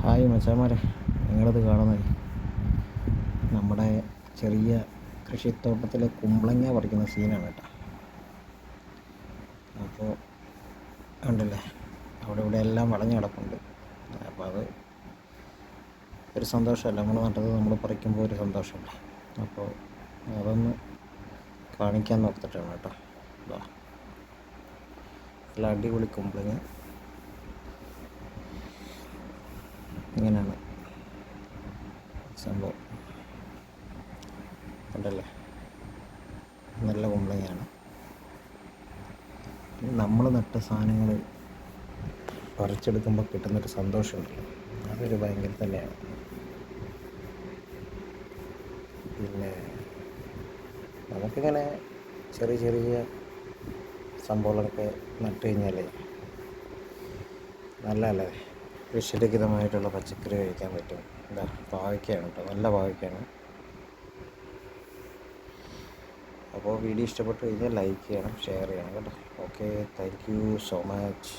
Hi മച്ചാമാരെ. നിങ്ങളിത് കാണുന്നത് നമ്മുടെ ചെറിയ കൃഷിത്തോട്ടത്തിലെ കുമ്പളങ്ങ പറിക്കുന്ന സീനാണ് കേട്ടോ. അപ്പോൾ ഉണ്ടല്ലേ? അവിടെ ഇവിടെ എല്ലാം വളഞ്ഞു കിടപ്പുണ്ട്. അപ്പോൾ അത് ഒരു സന്തോഷമല്ല. നമ്മൾ നട്ടത് നമ്മൾ പറിക്കുമ്പോൾ ഒരു സന്തോഷമല്ല? അപ്പോൾ അതൊന്ന് കാണിക്കാൻ നോക്കത്തിട്ടാണ് കേട്ടോ. നല്ല അടിപൊളി കുമ്പളങ്ങ. ഇങ്ങനെയാണ് സംഭവം. ഉണ്ടല്ലേ നല്ല കുമ്പളങ്ങയാണ്. നമ്മൾ നട്ട സാധനങ്ങൾ പറിച്ചെടുക്കുമ്പോൾ കിട്ടുന്നൊരു സന്തോഷമുണ്ടല്ലോ അതൊരു ഭയങ്കര തന്നെയാണ്. പിന്നെ നമുക്കിങ്ങനെ ചെറിയ ചെറിയ സംഭവങ്ങളൊക്കെ നട്ടു കഴിഞ്ഞാലേ നല്ലതല്ലേ? വിഷരഹിതമായിട്ടുള്ള പച്ചക്കറി കഴിക്കാൻ പറ്റും. എന്താ പാവയ്ക്കാണ് കേട്ടോ നല്ല പാവയ്ക്കാണ് അപ്പോൾ വീഡിയോ ഇഷ്ടപ്പെട്ട് കഴിഞ്ഞാൽ ലൈക്ക് ചെയ്യണം ഷെയർ ചെയ്യണം കേട്ടോ. Okay thank you so much